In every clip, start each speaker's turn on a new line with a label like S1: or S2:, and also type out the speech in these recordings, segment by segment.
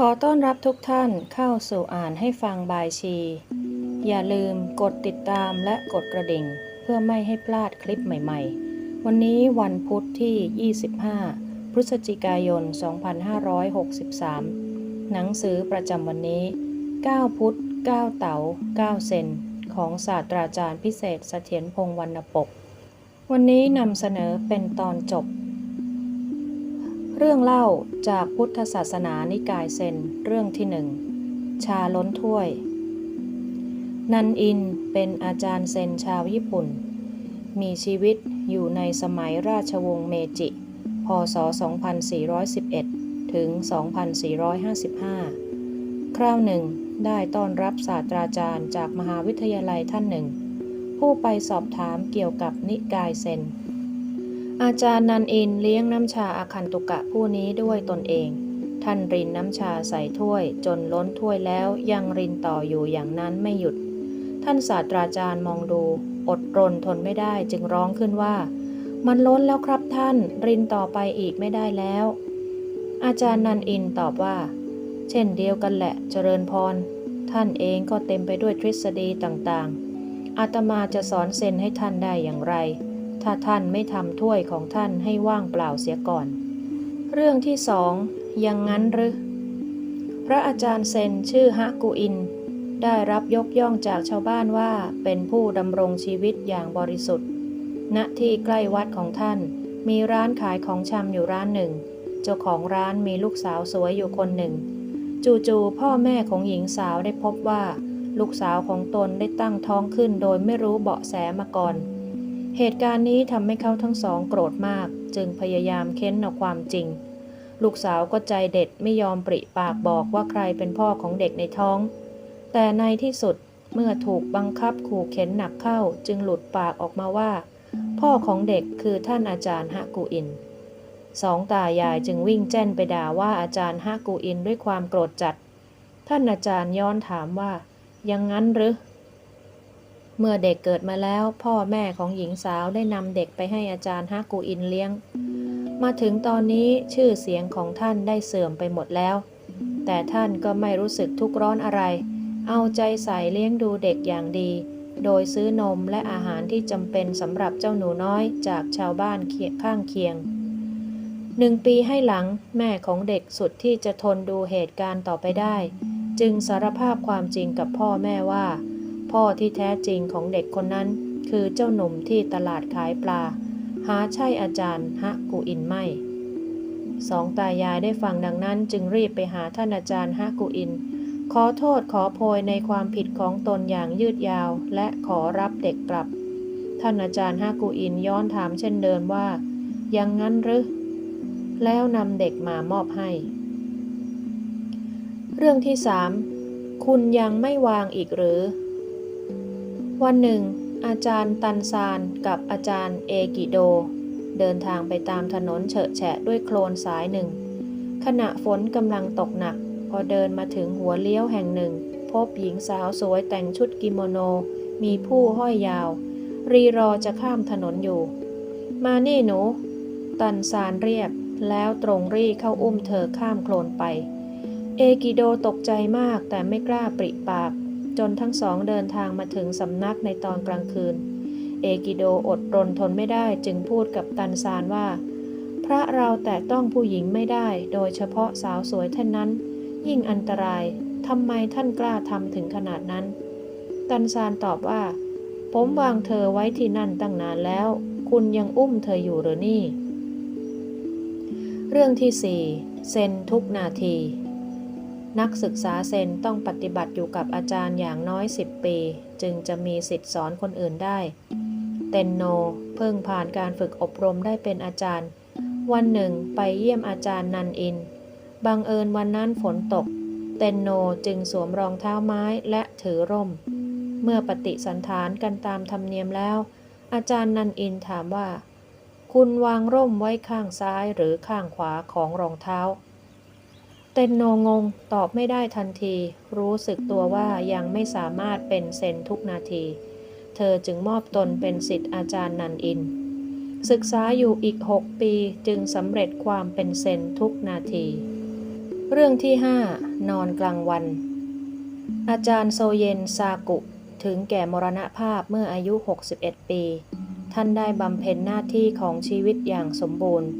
S1: ขอต้อนรับทุกท่านเข้าสู่อ่านให้ฟังบายชี อย่าลืมกดติดตามและกดกระดิ่ง เพื่อไม่ให้พลาดคลิปใหม่ๆ วันนี้วันพุธที่ 25 พฤศจิกายน 2563 หนังสือประจำวันนี้ 9 พุทธ 9 เต๋า 9 เซน ของศาสตราจารย์พิเศษเสถียรพงษ์วรรณปก วันนี้นำเสนอเป็นตอนจบ เรื่องเล่าจากพุทธศาสนานิกายเซนเรื่องที่หนึ่งชาล้นถ้วย นันอินเป็นอาจารย์เซนชาวญี่ปุ่น มีชีวิตอยู่ในสมัยราชวงศ์เมจิ พศ 2411 ถึง 2455 คราวหนึ่งได้ต้อนรับศาสตราจารย์จากมหาวิทยาลัยท่านหนึ่ง ผู้ไปสอบถามเกี่ยวกับนิกายเซน อาจารย์นันอินเลี้ยงน้ำชาอาคันตุกะผู้นี้ด้วยตนเอง ท่านรินน้ำชาใส่ถ้วย จนล้นถ้วยแล้วยังรินต่ออยู่อย่างนั้นไม่หยุด ท่านศาสตราจารย์มองดู อดรนทนไม่ได้จึงร้องขึ้นว่า มันล้นแล้วครับท่าน รินต่อไปอีกไม่ได้แล้ว อาจารย์นันอินตอบว่า เช่นเดียวกันแหละเจริญพร ท่านเองก็เต็มไปด้วยทฤษฎีต่างๆอาตมาจะสอนเซนให้ท่านได้อย่างไร ถ้าท่านไม่ทำถ้วยของท่านให้ว่างเปล่าเสียก่อน เรื่องที่สองยังงั้นหรือ พระอาจารย์เซนชื่อฮะกุอิน ได้รับยกย่องจากชาวบ้านว่าเป็นผู้ดำรงชีวิตอย่างบริสุทธิ์ ณ ที่ใกล้วัดของท่าน มีร้านขายของชำอยู่ร้านหนึ่ง เจ้าของร้านมีลูกสาวสวยอยู่คนหนึ่ง จู่ๆพ่อแม่ของหญิงสาวได้พบว่า ลูกสาวของตนได้ตั้งท้องขึ้นโดยไม่รู้เบาะแสมาก่อน เหตุการณ์นี้ทำให้เขาทั้งสองโกรธมาก จึงพยายามเค้นเอาความจริง ลูกสาวก็ใจเด็ดไม่ยอมปริปากบอกว่าใครเป็นพ่อของเด็กในท้อง แต่ในที่สุดเมื่อถูกบังคับขู่เข็นหนักเข้า จึงหลุดปากออกมาว่า พ่อของเด็กคือท่านอาจารย์ฮะกูอินสองตายายจึงวิ่งแจ้นไปด่าว่าอาจารย์ฮะกูอินด้วยความโกรธจัด ท่านอาจารย์ย้อนถามว่ายังงั้นหรือ เมื่อเด็กเกิดมาแล้ว พ่อแม่ของหญิงสาวได้นำเด็กไปให้อาจารย์ฮะกูอินเลี้ยง มาถึงตอนนี้ชื่อเสียงของท่านได้เสื่อมไปหมดแล้ว แต่ท่านก็ไม่รู้สึกทุกข์ร้อนอะไร เอาใจใส่เลี้ยงดูเด็กอย่างดี โดยซื้อนมและอาหารที่จำเป็นสำหรับเจ้าหนูน้อยจากชาวบ้านเคียงข้างเคียงหนึ่งปีให้หลังแม่ของเด็กสุดที่จะทนดูเหตุการณ์ต่อไปได้ จึงสารภาพความจริงกับพ่อแม่ว่า พ่อที่แท้จริงของเด็กคนนั้น คือเจ้าหนุ่มที่ตลาดขายปลา หาใช่อาจารย์ฮะกูอินไม่สองตายายได้ฟังดังนั้นจึงรีบไปหาท่านอาจารย์ฮะกูอิน ขอโทษขอโพยในความผิดของตนอย่างยืดยาว และขอรับเด็กกลับ ท่านอาจารย์ฮะกูอินย้อนถามเช่นเดิมว่า ยังงั้นหรือ แล้วนำเด็กมามอบให้ เรื่องที่สามคุณยังไม่วางอีกหรือ วันหนึ่ง อาจารย์ตันซานกับอาจารย์เอกิโด เดินทางไปตามถนนเฉอะแฉะด้วยโคลนสายหนึ่ง ขณะฝนกำลังตกหนัก พอเดินมาถึงหัวเลี้ยวแห่งหนึ่ง พบหญิงสาวสวยแต่งชุดกิโมโน มีผู้ห้อยยาว รีรอจะข้ามถนนอยู่ มานี่หนู ตันซานเรียกแล้วตรงรีเข้าอุ้มเธอข้ามโคลนไป เอกิโดตกใจมากแต่ไม่กล้าปริปาก จนทั้งสองเดินทางมาถึงสำนักในตอนกลางคืน เอกิโดอดรนทนไม่ได้จึงพูดกับตันซานว่า พระเราแต่ต้องผู้หญิงไม่ได้ โดยเฉพาะสาวสวยท่านนั้น ยิ่งอันตรายทำไมท่านกล้าทำถึงขนาดนั้น ตันซานตอบว่า ผมวางเธอไว้ที่นั่นตั้งนานแล้ว คุณยังอุ้มเธออยู่หรือนี่ เรื่องที่4เซนทุกนาที นักศึกษาเซนต้องปฏิบัติอยู่กับอาจารย์อย่างน้อย 10 ปี จึงจะมีสิทธิ์สอนคนอื่นได้ เตนโนเพิ่งผ่านการฝึกอบรมได้เป็นอาจารย์ วันหนึ่งไปเยี่ยมอาจารย์นันอิน บังเอิญวันนั้นฝนตก เตนโนจึงสวมรองเท้าไม้และถือร่ม เมื่อปฏิสันฐานกันตามธรรมเนียมแล้ว อาจารย์นันอินถามว่า คุณวางร่มไว้ข้างซ้ายหรือข้างขวาของรองเท้า เตนโนงงตอบไม่ได้ทันที รู้สึกตัวว่ายังไม่สามารถเป็นเซนทุกนาที เธอจึงมอบตนเป็นสิทธิ์อาจารย์นันอิน ศึกษาอยู่อีก 6 ปีจึงสำเร็จความเป็นเซนทุกนาที เรื่องที่ 5 นอนกลางวัน อาจารย์โซเยนซากุ ถึงแก่มรณภาพเมื่ออายุ 61 ปี ท่านได้บำเพ็ญหน้าที่ของชีวิตอย่างสมบูรณ์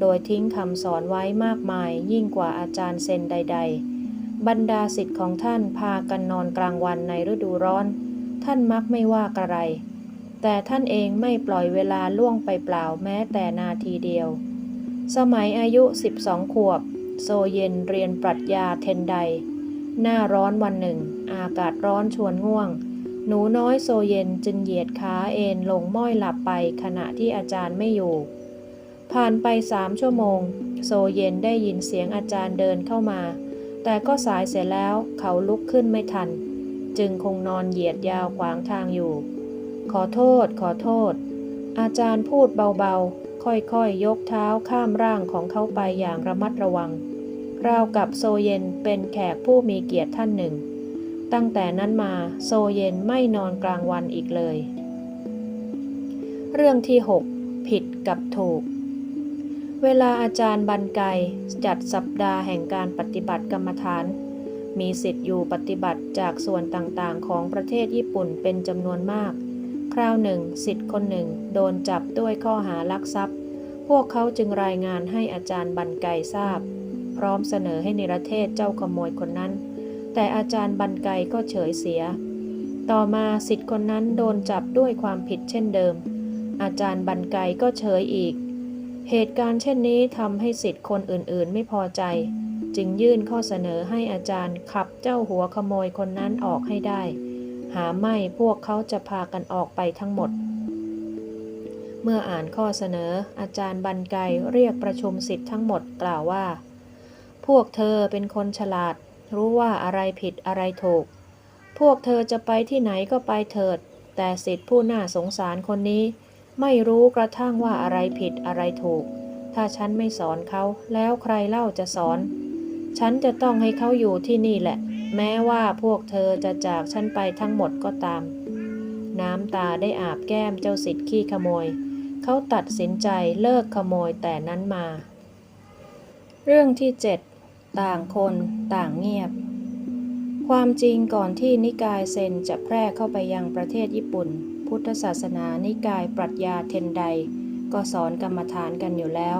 S1: โดยทิ้งคำสอนไว้มากมายยิ่งกว่าอาจารย์เซนใด ๆ บรรดาสิทธิ์ของท่านพากันนอนกลางวันในฤดูร้อน ท่านมักไม่ว่ากระไร แต่ท่านเองไม่ปล่อยเวลาล่วงไปเปล่าแม้แต่นาทีเดียว สมัยอายุ 12 ขวบ โซเยนเรียนปรัชญาเทนได หน้าร้อนวันหนึ่ง อากาศร้อนชวนง่วง หนูน้อยโซเยนจึงเหยียดขาเอนลงม้อยหลับไปขณะที่อาจารย์ไม่อยู่ ผ่านไปสามชั่วโมง โซเยนได้ยินเสียงอาจารย์เดินเข้ามา แต่ก็สายเสียแล้วเขาลุกขึ้นไม่ทัน จึงคงนอนเหยียดยาวขวางทางอยู่ ขอโทษ ขอโทษ อาจารย์พูดเบาๆ ค่อยๆยกเท้าข้ามร่างของเขาไปอย่างระมัดระวัง ราวกับโซเยนเป็นแขกผู้มีเกียรติท่านหนึ่ง ตั้งแต่นั้นมาโซเยนไม่นอนกลางวันอีกเลย เรื่องที่ 6 ผิดกับถูก เวลาอาจารย์บันไกจัดสัปดาห์แห่งการปฏิบัติกรรมฐาน มีสิทธิ์อยู่ปฏิบัติจากส่วนต่างๆ ของประเทศญี่ปุ่นเป็นจำนวนมาก คราวหนึ่งสิทธิ์คนหนึ่งโดนจับด้วยข้อหาลักทรัพย์ พวกเขาจึงรายงานให้อาจารย์บันไกทราบ พร้อมเสนอให้นิรเทศเจ้าขโมยคนนั้น แต่อาจารย์บันไกก็เฉยเสีย ต่อมาสิทธิ์คนนั้นโดนจับด้วยความผิดเช่นเดิม อาจารย์บันไกก็เฉยอีก เหตุการณ์เช่นนี้ทำให้สิทธิ์คนอื่นๆ ไม่พอใจ จึงยื่นข้อเสนอให้อาจารย์ขับเจ้าหัวขโมยคนนั้นออกให้ได้ หาไม่พวกเขาจะพากันออกไปทั้งหมด เมื่ออ่านข้อเสนอ อาจารย์บันไกเรียกประชุมสิทธิ์ทั้งหมดกล่าวว่า พวกเธอเป็นคนฉลาด รู้ว่าอะไรผิดอะไรถูก พวกเธอจะไปที่ไหนก็ไปเถิด แต่สิทธิ์ผู้น่าสงสารคนนี้ ไม่รู้กระทั่งว่าอะไรผิดอะไรถูก ถ้าฉันไม่สอนเขาแล้วใครเล่าจะสอน ฉันจะต้องให้เขาอยู่ที่นี่แหละ แม้ว่าพวกเธอจะจากฉันไปทั้งหมดก็ตาม น้ำตาได้อาบแก้มเจ้าสิทธิ์ขี้ขโมย เขาตัดสินใจเลิกขโมยแต่นั้นมา เรื่องที่7ต่างคนต่างเงียบ ความจริงก่อนที่นิกายเซนจะแพร่เข้าไปยังประเทศญี่ปุ่น พุทธศาสนานิกายปรัชญาเทนไดก็สอนกรรมฐานกันอยู่แล้ว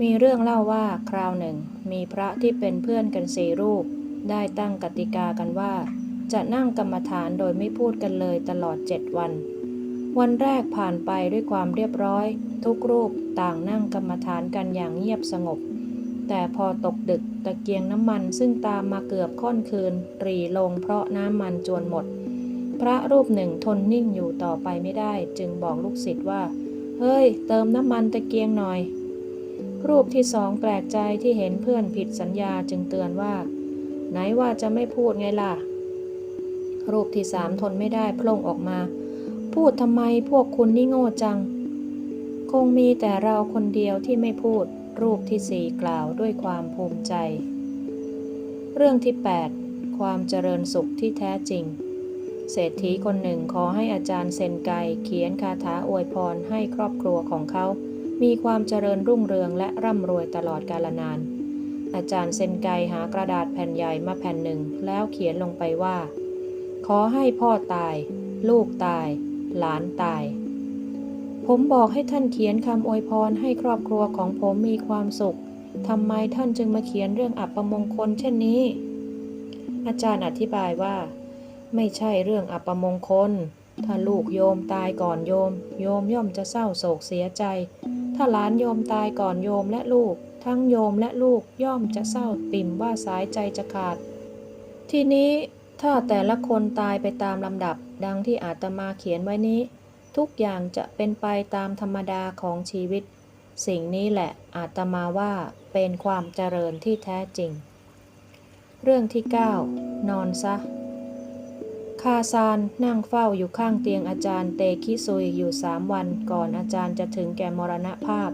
S1: มีเรื่องเล่าว่าคราวหนึ่ง มีพระที่เป็นเพื่อนกันสี่รูป ได้ตั้งกติกากันว่า จะนั่งกรรมฐานโดยไม่พูดกันเลยตลอดเจ็ดวัน วันแรกผ่านไปด้วยความเรียบร้อย ทุกรูปต่างนั่งกรรมฐานกันอย่างเงียบสงบ แต่พอตกดึกตะเกียงน้ำมันซึ่งตามมาเกือบค่อนคืนหรีลงเพราะน้ำมันจวนหมด พระรูปหนึ่งทนนิ่งอยู่ต่อไปไม่ได้ จึงบอกลูกศิษย์ว่า เฮ้ย เติมน้ำมันตะเกียงหน่อย รูปที่สองแปลกใจที่เห็นเพื่อนผิดสัญญาจึงเตือนว่า ไหนว่าจะไม่พูดไงล่ะ รูปที่สามทนไม่ได้พล่งออกมา พูดทำไมพวกคุณนี่โง่จัง คงมีแต่เราคนเดียวที่ไม่พูด รูปที่สี่กล่าวด้วยความภูมิใจ เรื่องที่ 8 ความเจริญสุขที่แท้จริง เศรษฐีคนหนึ่งขอให้อาจารย์เซนไกเขียนคาถาอวยพรให้ครอบครัวของเขา มีความเจริญรุ่งเรืองและร่ำรวยตลอดกาลนาน อาจารย์เซนไกหากระดาษแผ่นใหญ่มาแผ่นหนึ่ง แล้วเขียนลงไปว่า ขอให้พ่อตาย ลูกตาย หลานตาย ผมบอกให้ท่านเขียนคำอวยพรให้ครอบครัวของผมมีความสุขทำไมท่านจึงมาเขียนเรื่องอับประมงคลเช่นนี้ อาจารย์อธิบายว่า ไม่ใช่เรื่องอัปมงคล ถ้าลูกโยมตายก่อนโยม โยมย่อมจะเศร้าโศกเสียใจ ถ้าหลานโยมตายก่อนโยมและลูก ทั้งโยมและลูกย่อมจะเศร้าปิ่มว่าสายใจจะขาด ทีนี้ถ้าแต่ละคนตายไปตามลำดับ ดังที่อาตมาเขียนไว้นี้ ทุกอย่างจะเป็นไปตามธรรมดาของชีวิต สิ่งนี้แหละอาตมาว่าเป็นความเจริญที่แท้จริง เรื่องที่ 9 นอนซะ คาซานนั่งเฝ้าอยู่ข้างเตียงอาจารย์เตคิซุยอยู่สามวัน ก่อนอาจารย์จะถึงแก่มรณภาพ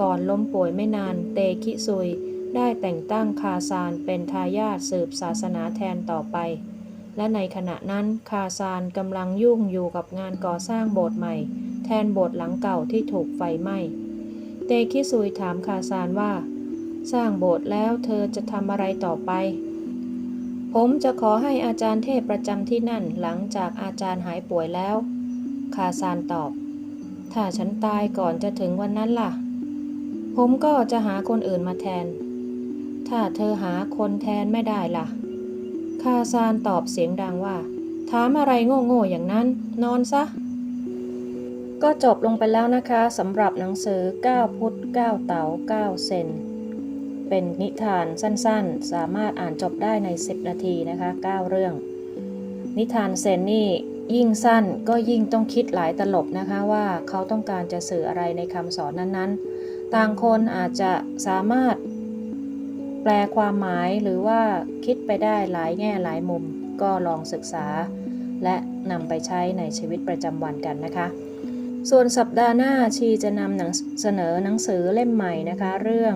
S1: ก่อนล้มป่วยไม่นานเตคิซุยได้แต่งตั้งคาซานเป็นทายาทสืบศาสนาแทนต่อไป และในขณะนั้นคาซานกำลังยุ่งอยู่กับงานก่อสร้างโบสถ์ใหม่ แทนโบสถ์หลังเก่าที่ถูกไฟไหม้ เตคิซุยถามคาซานว่า สร้างโบสถ์แล้วเธอจะทำอะไรต่อไป ผมจะขอให้อาจารย์เทพประจำที่นั่นหลังจากอาจารย์หายป่วยแล้ว คาซานตอบ ถ้าฉันตายก่อนจะถึงวันนั้นล่ะ ผมก็จะหาคนอื่นมาแทน ถ้าเธอหาคนแทนไม่ได้ล่ะ คาซานตอบเสียงดังว่า ถามอะไรโง่ๆอย่างนั้น นอนซะ ก็จบลงไปแล้วนะคะสำหรับหนังสือ 9 พุทธ 9 เต๋า 9 เซน เป็นนิทานสั้นๆ สามารถอ่านจบได้ใน 10 นาทีนะคะ 9 เรื่อง นิทานเซนนี่ยิ่งสั้นก็ยิ่งต้องคิดหลายตลบนะคะว่าเขาต้องการจะสื่ออะไรในคำสอนนั้นๆ ต่างคนอาจจะสามารถแปลความหมายหรือว่าคิดไปได้หลายแง่หลายมุม ก็ลองศึกษา และนำไปใช้ในชีวิตประจำวันกันนะคะ ส่วนสัปดาห์หน้าชีจะนำหนังเสนอหนังสือเล่มใหม่นะคะ เรื่อง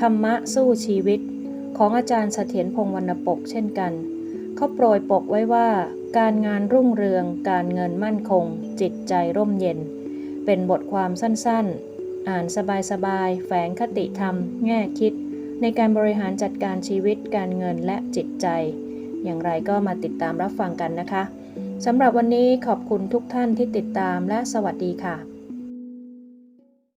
S1: ธรรมะสู้ชีวิต ของอาจารย์เสถียรพงษ์วรรณปกเช่นกัน เขาโปรยปกไว้ว่า การงานรุ่งเรือง การเงินมั่นคง จิตใจร่มเย็น เป็นบทความสั้นๆ อ่านสบายๆ แฝงคติธรรม แง่คิด ในการบริหารจัดการชีวิต การเงินและจิตใจ อย่างไรก็มาติดตามรับฟังกันนะคะสำหรับวันนี้ขอบคุณทุกท่านที่ติดตามและสวัสดีค่ะ